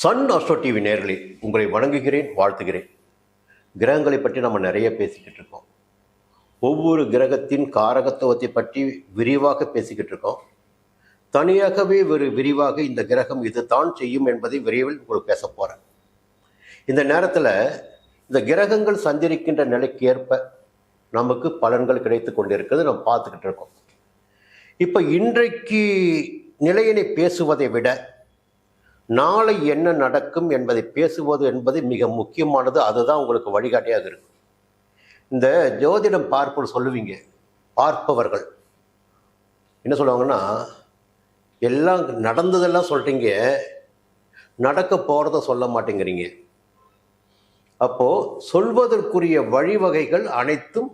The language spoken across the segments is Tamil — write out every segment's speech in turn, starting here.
சன் அஸ்ட்ரோ டிவி நேர்களே உங்களை வணங்குகிறேன் வாழ்த்துகிறேன். கிரகங்களை பற்றி நம்ம நிறைய பேசிக்கிட்டு இருக்கோம். ஒவ்வொரு கிரகத்தின் காரகத்துவத்தை பற்றி விரிவாக பேசிக்கிட்டு இருக்கோம். தனியாகவே ஒரு விரிவாக இந்த கிரகம் இது தான் செய்யும் என்பதை விரைவில் உங்களுக்கு பேச போகிறேன் இந்த நேரத்தில் இந்த கிரகங்கள் சந்திரிக்கின்ற நிலைக்கு ஏற்ப நமக்கு பலன்கள் கிடைத்து கொண்டிருக்கிறது நம்ம பார்த்துக்கிட்டு இருக்கோம். இப்போ இன்றைக்கு நிலையினை பேசுவதை விட நாளை என்ன நடக்கும் என்பதை பேசுவது என்பது மிக முக்கியமானது. அதுதான் உங்களுக்கு வழிகாட்டியாக இருக்கும். இந்த ஜோதிடம் பார்ப்போர் சொல்லுவீங்க. பார்ப்பவர்கள். என்ன சொல்லுவாங்கன்னா எல்லாம் நடந்ததெல்லாம் சொல்கிறீங்க நடக்க போகிறத சொல்ல மாட்டேங்கிறீங்க. அப்போது சொல்வதற்குரிய வழிவகைகள் அனைத்தும்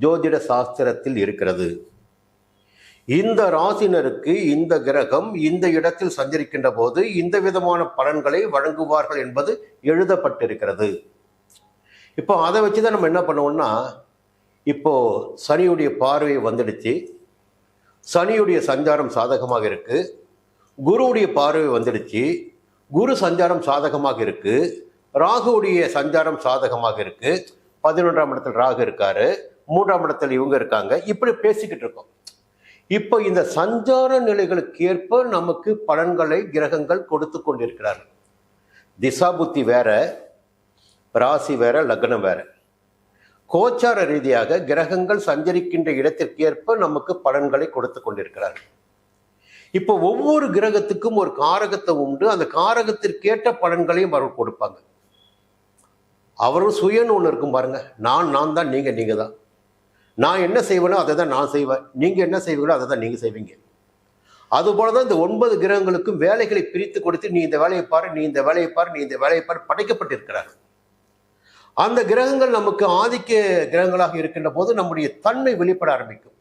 ஜோதிட சாஸ்திரத்தில் இருக்கிறது. இந்த ராசினருக்கு இந்த கிரகம் இந்த இடத்தில் சஞ்சரிக்கின்ற போது இந்த விதமான பலன்களை வழங்குவார்கள் என்பது எழுதப்பட்டிருக்கிறது. இப்போ அதை வச்சு தான் நம்ம என்ன பண்ணுவோம்னா இப்போ சனியுடைய பார்வை வந்துடுச்சு. சனியுடைய சஞ்சாரம் சாதகமாக இருக்கு. குருவுடைய பார்வை வந்துடுச்சு. குரு சஞ்சாரம் சாதகமாக இருக்கு. ராகுவுடைய சஞ்சாரம் சாதகமாக இருக்கு. பதினொன்றாம் இடத்தில் ராகு இருக்காரு. மூன்றாம் இடத்தில் இவங்க இருக்காங்க. இப்படி பேசிக்கிட்டு இருக்கோம். இப்போ இந்த சஞ்சார நிலைகளுக்கு ஏற்ப நமக்கு பலன்களை கிரகங்கள் கொடுத்து கொண்டிருக்கிறார். திசா புத்தி வேற ராசி வேற லக்னம் வேற. கோச்சார ரீதியாக கிரகங்கள் சஞ்சரிக்கின்ற இடத்திற்கு ஏற்ப நமக்கு பலன்களை கொடுத்து கொண்டிருக்கிறார். இப்போ ஒவ்வொரு கிரகத்துக்கும் ஒரு காரகத்தை உண்டு. அந்த காரகத்திற்கேற்ற பலன்களையும் அவர் கொடுப்பாங்க. அவரும் சுயன்னு ஒன்று இருக்கும் பாருங்க. நான் நான் தான் நீங்க நீங்க தான் நான் என்ன செய்வேனோ அதை தான் நான் செய்வேன். நீங்கள் என்ன செய்வீங்களோ அதை தான் நீங்கள் செய்வீங்க. அதுபோல தான் இந்த ஒன்பது கிரகங்களுக்கும் வேலைகளை பிரித்து கொடுத்து நீ இந்த வேலையை பாரு நீ இந்த வேலையை பாரு நீ இந்த வேலையை பாரு படைக்கப்பட்டிருக்கிறார். அந்த கிரகங்கள் நமக்கு ஆதிக்க கிரகங்களாக இருக்கின்ற போது நம்முடைய தன்மை வெளிப்பட ஆரம்பிக்கும்.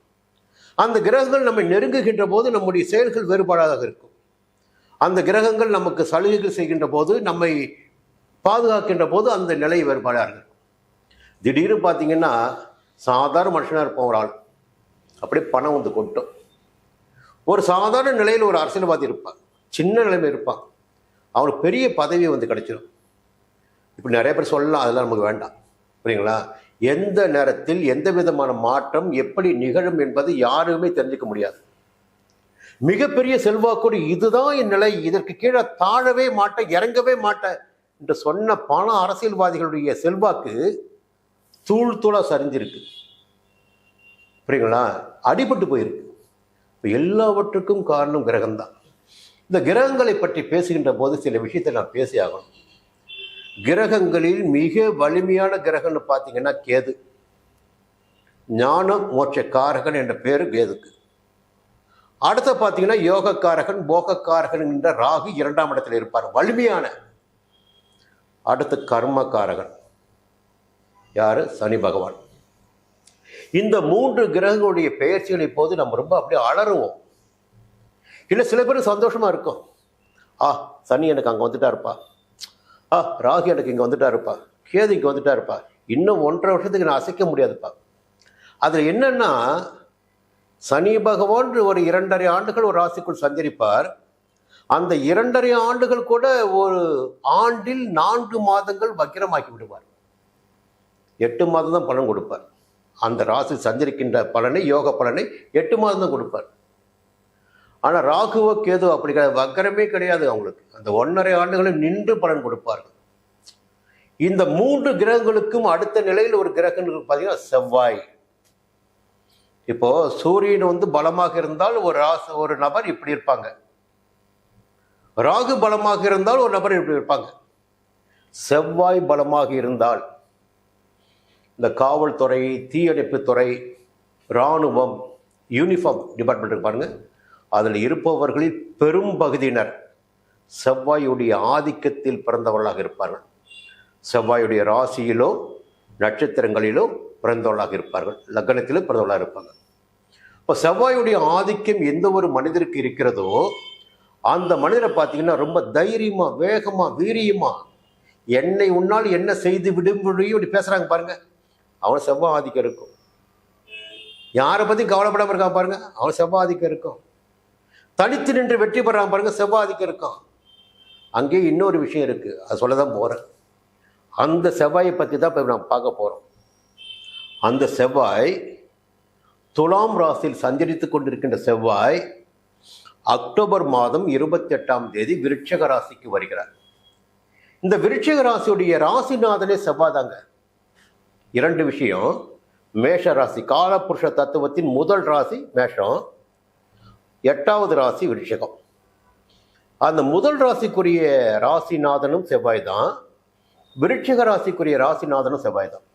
அந்த கிரகங்கள் நம்மை நெருங்குகின்ற போது நம்முடைய செயல்கள் வேறுபாடாக இருக்கும். அந்த கிரகங்கள் நமக்கு சலுகைகள் செய்கின்ற போது நம்மை பாதுகாக்கின்ற போது அந்த நிலை வேறுபாடாக இருக்கும். திடீர்னு பார்த்தீங்கன்னா சாதாரண மனுஷனாக இருப்போம் ஒரு ஆள். அப்படியே பணம் வந்து கொட்டும். ஒரு சாதாரண நிலையில் ஒரு அரசியல்வாதி இருப்பான். சின்ன நிலைமை இருப்பான். அவனுக்கு பெரிய பதவி வந்து கிடைச்சிடும் இப்படி நிறைய பேர் சொல்லலாம் அதெல்லாம் நமக்கு வேண்டாம். புரியுங்களா? எந்த நேரத்தில் எந்த விதமான மாற்றம் எப்படி நிகழும் என்பது யாருமே தெரிஞ்சுக்க முடியாது. மிகப்பெரிய செல்வாக்கோடு இதுதான் என் நிலை இதற்கு கீழே தாழவே மாட்டேன் இறங்கவே மாட்டேன் என்று சொன்ன பண அரசியல்வாதிகளுடைய செல்வாக்கு தூள் தூளாக சரிஞ்சிருக்கு. புரியுங்களா? அடிபட்டு போயிருக்கு. இப்போ எல்லாவற்றுக்கும் காரணம் கிரகம்தான். இந்த கிரகங்களை பற்றி பேசுகின்ற போது சில விஷயத்தை நான் பேசி ஆகணும். கிரகங்களில் மிக வலிமையான கிரகம்னு பார்த்தீங்கன்னா கேது. ஞானம் மோட்ச காரகன் என்ற பேர் கேதுக்கு. அடுத்த பார்த்தீங்கன்னா யோகக்காரகன் போகக்காரகன் என்ற ராகு இரண்டாம் இடத்தில் இருப்பார். வலிமையான. அடுத்து கர்மக்காரகன். யார்? சனி பகவான். இந்த மூன்று கிரகங்களுடைய பெயர்ச்சிகளை போது நம்ம ரொம்ப அப்படியே அலறுவோம். இல்லை சில பேர் சந்தோஷமாக இருக்கும். ஆ சனி எனக்கு அங்கே வந்துட்டா இருப்பா ஆ ராகு எனக்கு இங்கே வந்துட்டா இருப்பா கேது இங்கே வந்துட்டா இருப்பா இன்னும் ஒன்றரை வருஷத்துக்கு நான் அசைக்க முடியாதுப்பா. அதில் என்னென்னா சனி பகவான் ஒரு இரண்டரை ஆண்டுகள் ஒரு ராசிக்குள் சஞ்சரிப்பார். அந்த இரண்டரை ஆண்டுகள் கூட ஒரு ஆண்டில் நான்கு மாதங்கள் வக்கிரமாக்கி விடுவார். எட்டு மாதம் தான் பலன் கொடுப்பார். அந்த ராசி சந்திருக்கின்ற பலனை யோக பலனை எட்டு மாதம் தான் கொடுப்பார். ஆனால் ராகுவோ கேது அப்படி கிடையாது. வக்கரமே கிடையாது அவங்களுக்கு. அந்த ஒன்றரை ஆண்டுகளில் நின்று பலன் கொடுப்பார்கள். இந்த மூன்று கிரகங்களுக்கும் அடுத்த நிலையில் ஒரு கிரகம் பார்த்தீங்கன்னா செவ்வாய். இப்போ சூரியன் வந்து பலமாக இருந்தால் ஒரு ராசு ஒரு நபர் இப்படி இருப்பாங்க. ராகு பலமாக இருந்தால் ஒரு நபர் இப்படி இருப்பாங்க. செவ்வாய் பலமாக இருந்தால் இந்த காவல்துறை தீயணைப்புத்துறை இராணுவம் யூனிஃபார்ம் டிபார்ட்மெண்ட் இருக்கு பாருங்க. அதில் இருப்பவர்களில் பெரும் பகுதியினர் செவ்வாயுடைய ஆதிக்கத்தில் பிறந்தவர்களாக இருப்பார்கள். செவ்வாயுடைய ராசியிலோ நட்சத்திரங்களிலோ பிறந்தவர்களாக இருப்பார்கள். லக்னத்திலோ பிறந்தவர்களாக இருப்பாங்க இப்போ செவ்வாயுடைய ஆதிக்கம் எந்த ஒரு மனிதருக்கு இருக்கிறதோ அந்த மனிதரை பார்த்தீங்கன்னா ரொம்ப தைரியமாக வேகமாக வீரியமாக என்னை உன்னால் என்ன செய்து விடும் இப்படி பேசுகிறாங்க பாருங்கள் அவன் செவ்வாய் ஆதிக்கம் இருக்கும். யாரை பற்றி கவலைப்படாமல் இருக்கான் பாருங்க. அவன் செவ்வாய் ஆதிக்கம் இருக்கும். தனித்து நின்று வெற்றி பெறான் பாருங்க செவ்வாய் ஆதிக்கம் இருக்கும். அங்கேயே இன்னொரு விஷயம் இருக்குது அது சொல்ல தான் போகிறேன் அந்த செவ்வாயை பற்றி தான் இப்போ நான் பார்க்க போகிறோம் அந்த செவ்வாய் துலாம் ராசியில் சஞ்சரித்து கொண்டிருக்கின்ற செவ்வாய் அக்டோபர் மாதம் இருபத்தி எட்டாம் தேதி விருட்சக ராசிக்கு வருகிறார். இந்த விருட்சக ராசியுடைய ராசிநாதனே செவ்வாய் தாங்க. இரண்டு விஷயம் மேஷ ராசி காலபுருஷ தத்துவத்தின் முதல் ராசி மேஷம் எட்டாவது ராசி விருஷகம் அந்த முதல் ராசிக்குரிய ராசிநாதனும் செவ்வாய் தான் விருட்சக ராசிக்குரிய ராசிநாதனும் செவ்வாய் தான்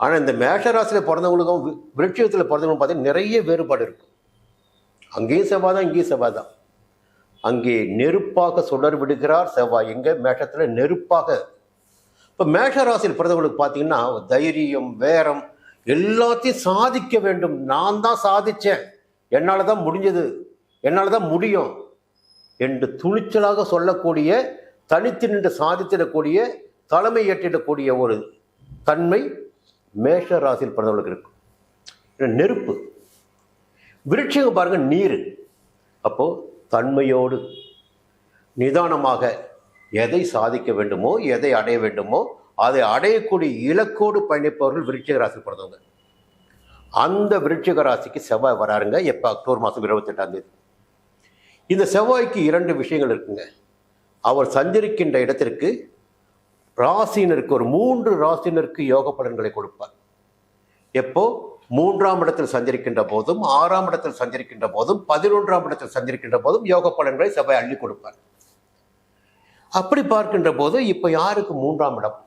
ஆனால் இந்த மேஷ ராசியில் பிறந்தவங்களுக்கும் வி- விருட்சகத்தில் பார்த்தீங்கன்னா நிறைய வேறுபாடு இருக்கும் அங்கேயும் செவ்வாய் தான் இங்கேயும் செவ்வாய் தான் அங்கே நெருப்பாக சுடர் விடுகிறார் செவ்வாய். எங்கே? மேஷத்தில் நெருப்பாக இப்போ மேஷ ராசியில் பிறந்தவங்களுக்கு பார்த்தீங்கன்னா தைரியம் வேரம் எல்லாத்தையும் சாதிக்க வேண்டும். நான் தான் சாதிச்சேன். என்னால் தான் முடிஞ்சது. என்னால் தான் முடியும் என்று துணிச்சலாக சொல்லக்கூடிய தனித்து நின்று சாதித்திடக்கூடிய தலைமை ஏற்றிடக்கூடிய ஒரு தன்மை மேஷ ராசியில் பிறந்தவர்களுக்கு இருக்கும் நெருப்பு. விருட்சங்க பாருங்கள் நீர். அப்போது தன்மையோடு நிதானமாக எதை சாதிக்க வேண்டுமோ எதை அடைய வேண்டுமோ அதை அடையக்கூடிய இலக்கோடு பயணிப்பவர்கள் விருட்சிக ராசி பிறந்தவங்க. அந்த விருட்சிக ராசிக்கு செவ்வாய் வராருங்க. எப்போ? அக்டோபர் மாதம் இருபத்தெட்டாம் தேதி. இந்த செவ்வாய்க்கு இரண்டு விஷயங்கள் இருக்குங்க. அவர் சஞ்சரிக்கின்ற இடத்திற்கு ராசினருக்கு ஒரு மூன்று ராசினருக்கு யோக பலன்களை கொடுப்பார். எப்போ? மூன்றாம் இடத்தில் சஞ்சரிக்கின்ற போதும் ஆறாம் இடத்தில் சஞ்சரிக்கின்ற போதும் பதினொன்றாம் இடத்தில் சஞ்சரிக்கின்ற போதும் யோக பலன்களை செவ்வாய் அள்ளி கொடுப்பார். அப்படி பார்க்கின்ற போது இப்போ யாருக்கு மூன்றாம் இடம்?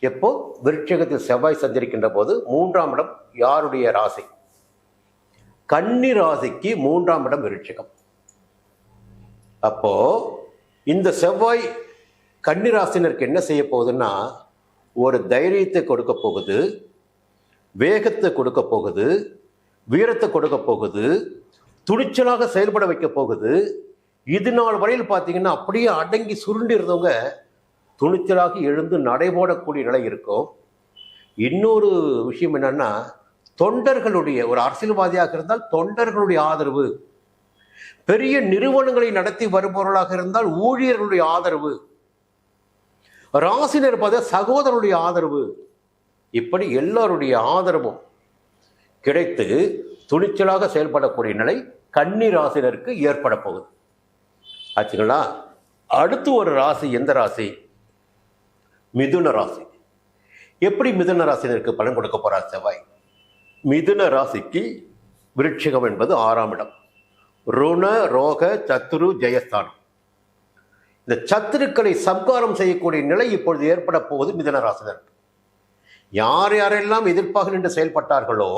எப்போ? விருட்சகத்தில் செவ்வாய் சந்திருக்கின்ற போது மூன்றாம் இடம் யாருடைய ராசி? கன்னி ராசிக்கு மூன்றாம் இடம் விருட்சகம். அப்போ இந்த செவ்வாய் கன்னி ராசினருக்கு என்ன செய்ய போகுதுன்னா ஒரு தைரியத்தை கொடுக்க போகுது வேகத்தை கொடுக்க போகுது வீரத்தை கொடுக்க போகுது துணிச்சலாக செயல்பட வைக்க போகுது இது நாள் வரையில் பார்த்தீங்கன்னா அப்படியே அடங்கி சுருண்டு இருந்தவங்க துணிச்சலாக எழுந்து நடைபோடக்கூடிய நிலை இருக்கும். இன்னொரு விஷயம் என்னன்னா தொண்டர்களுடைய ஒரு அரசியல்வாதியாக இருந்தால் தொண்டர்களுடைய ஆதரவு. பெரிய நிறுவனங்களை நடத்தி வருபவர்களாக இருந்தால் ஊழியர்களுடைய ஆதரவு. ராசினர் பார்த்த சகோதரருடைய ஆதரவு. இப்படி எல்லாருடைய ஆதரவும் கிடைத்து துணிச்சலாக செயல்படக்கூடிய நிலை கன்னி ராசினருக்கு ஏற்பட போகுது. ஆச்சுங்களா? அடுத்து ஒரு ராசி எந்த ராசி? மிதுன ராசி. எப்படி மிதுன ராசினருக்கு பலன் கொடுக்க போகிறார் செவ்வாய்? மிதுன ராசிக்கு விருட்சிகம் என்பது ஆறாம் இடம். ருண ரோக சத்துரு ஜெயஸ்தானம். இந்த சத்துருக்களை சம்காரம் செய்யக்கூடிய நிலை இப்பொழுது ஏற்பட போவது மிதுன ராசினருக்கு யார் யாரெல்லாம் எதிர்ப்பாக நின்று செயல்பட்டார்களோ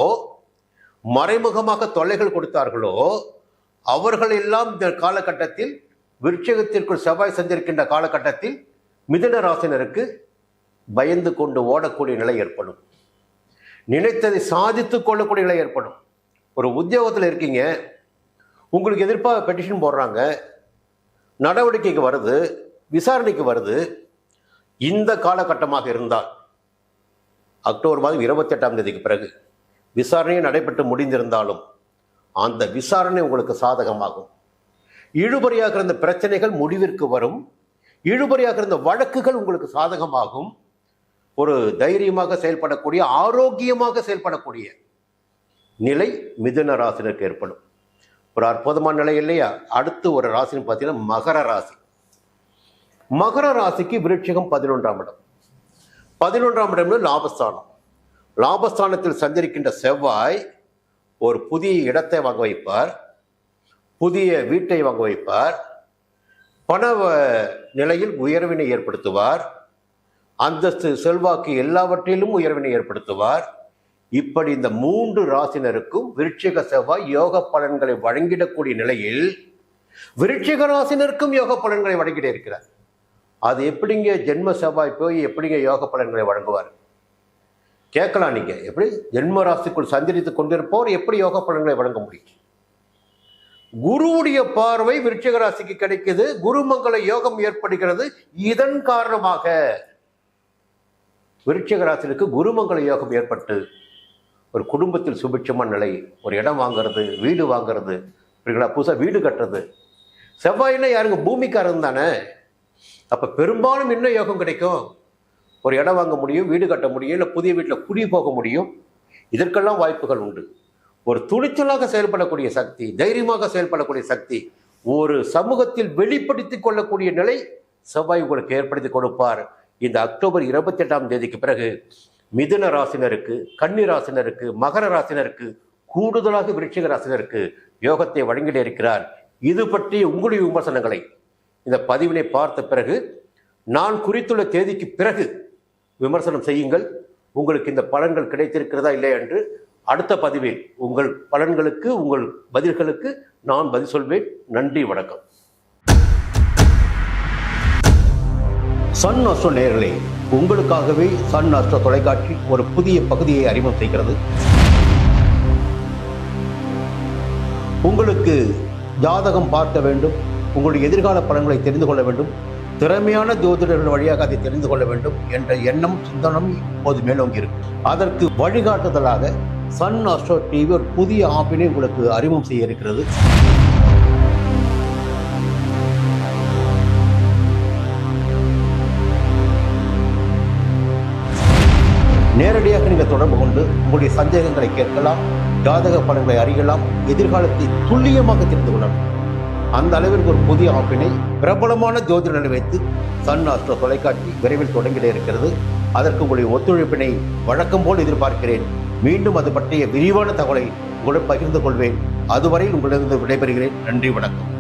மறைமுகமாக தொல்லைகள் கொடுத்தார்களோ அவர்கள் எல்லாம் இந்த காலகட்டத்தில் விருட்சகத்திற்குள் செவ்வாய் சந்திருக்கின்ற காலகட்டத்தில் மிதுன ராசினருக்கு பயந்து கொண்டு ஓடக்கூடிய நிலை ஏற்படும். நினைத்ததை சாதித்துக் கொள்ளக்கூடிய நிலை ஏற்படும். ஒரு உத்தியோகத்தில் இருக்கீங்க உங்களுக்கு எதிர்ப்பாக பெட்டிஷன் போடுறாங்க நடவடிக்கைக்கு வருது விசாரணைக்கு வருது இந்த காலகட்டமாக இருந்தால் அக்டோபர் மாதம் இருபத்தெட்டாம் தேதிக்கு பிறகு விசாரணையும் நடைபெற்று முடிந்திருந்தாலும் அந்த விசாரணை உங்களுக்கு சாதகமாகும். இழுபறியாக இருந்த பிரச்சனைகள் முடிவிற்கு வரும். இழுபறியாக இருந்த வழக்குகள் உங்களுக்கு சாதகமாகும். ஒரு தைரியமாக செயல்படக்கூடிய ஆரோக்கியமாக செயல்படக்கூடிய நிலை மிதுன ராசினருக்கு ஏற்படும். ஒரு அற்புதமான நிலை இல்லையா? அடுத்து ஒரு ராசின்னு பார்த்தீங்கன்னா மகர ராசி. மகர ராசிக்கு விருட்சிகம் பதினொன்றாம் இடம். பதினொன்றாம் இடம் லாபஸ்தானம். லாபஸ்தானத்தில் சஞ்சரிக்கின்ற செவ்வாய் ஒரு புதிய இடத்தை வாங்க வைப்பார். புதிய வீட்டை வாங்க வைப்பார். பண நிலையில் உயர்வினை ஏற்படுத்துவார். அந்தஸ்து செல்வாக்கு எல்லாவற்றிலும் உயர்வினை ஏற்படுத்துவார். இப்படி இந்த மூன்று ராசினருக்கும் விருட்சிக செவ்வாய் யோக பலன்களை வழங்கிடக்கூடிய நிலையில் விருட்சிக ராசினருக்கும் யோக பலன்களை வழங்கிட இருக்கிறார். அது எப்படிங்க ஜென்ம செவ்வாய் போய் எப்படிங்க யோக பலன்களை வழங்குவார்? கேட்கலாம் நீங்கள் எப்படி? ஜென்ம ராசிக்குள் சஞ்சரித்து கொண்டிருப்போர் எப்படி யோக பலன்களை வழங்க முடியும்? குருவுடைய பார்வை விருட்சிக ராசிக்கு கிடைக்குது குருமங்கள யோகம் ஏற்படுகிறது. இதன் காரணமாக விருட்சிக ராசினுக்கு குருமங்கள யோகம் ஏற்பட்டு ஒரு குடும்பத்தில் சுபிட்சமான நிலை ஒரு இடம் வாங்குறது வீடு வாங்குறது இப்படிங்களா புதுசாக வீடு கட்டுறது. செவ்வாயினா யாருங்க? பூமிக்காரன் தானே. அப்போ பெரும்பாலும் என்ன யோகம் கிடைக்கும்? ஒரு இடம் வாங்க முடியும் வீடு கட்ட முடியும் இல்லை புதிய வீட்டில் குடி போக முடியும். இதற்கெல்லாம் வாய்ப்புகள் உண்டு. ஒரு துணிச்சலாக செயல்படக்கூடிய சக்தி தைரியமாக செயல்படக்கூடிய சக்தி ஒரு சமூகத்தில் வெளிப்படுத்திக் கொள்ளக்கூடிய நிலை செவ்வாய் உங்களுக்கு ஏற்படுத்தி கொடுப்பார். இந்த அக்டோபர் இருபத்தி எட்டாம் தேதிக்கு பிறகு மிதுன ராசினருக்கு கன்னி ராசினருக்கு மகர ராசினருக்கு கூடுதலாக விருட்சிக ராசினருக்கு யோகத்தை வழங்கிட இருக்கிறார். இது பற்றி உங்களுடைய விமர்சனங்களை இந்த பதிவினை பார்த்த பிறகு நான் குறித்துள்ள தேதிக்கு பிறகு விமர்சனம் செய்யுங்கள். உங்களுக்கு இந்த பலன்கள் கிடைத்திருக்கிறதா இல்லை என்று அடுத்த பதிவில் உங்கள் பலன்களுக்கு உங்கள் பதில்களுக்கு நான் பதில் சொல்வேன். நன்றி வணக்கம். சன் அஸ்ட்ரோ நேர்களே உங்களுக்காகவே சன் அஸ்ட்ரோ தொலைக்காட்சி ஒரு புதிய பகுதியை அறிமுகம் செய்கிறது. உங்களுக்கு ஜாதகம் பார்க்க வேண்டும் உங்களுடைய எதிர்கால பலன்களை தெரிந்து கொள்ள வேண்டும் திறமையான ஜோதிடர்கள் வழியாக அதை தெரிந்து கொள்ள வேண்டும் என்ற எண்ணம் சிந்தனம் இப்போது மேலோங்கி இருக்கும் அதற்கு வழிகாட்டுதலாக சன் அஸ்ட்ரோ டிவி ஒரு புதிய ஆப்பினை உங்களுக்கு அறிமுகம் செய்ய இருக்கிறது. நேரடியாக நீங்கள் தொடர்பு கொண்டு உங்களுடைய சந்தேகங்களை கேட்கலாம் ஜாதக பலன்களை அறியலாம் எதிர்காலத்தை துல்லியமாக தெரிந்து கொள்ளலாம். அந்த அளவிற்கு ஒரு புதிய ஆப்பினை பிரபலமான ஜோதிடனை வைத்து சன் ஆஸ்ட்ரோ தொலைக்காட்சி விரைவில் தொடங்கிட இருக்கிறது. அதற்கு உங்களுடைய ஒத்துழைப்பினை வழக்கம் போல் எதிர்பார்க்கிறேன். மீண்டும் அது பற்றிய விரிவான தகவலை உங்களுடன் பகிர்ந்து கொள்வேன். அதுவரை உங்களிடம் விடைபெறுகிறேன். நன்றி வணக்கம்.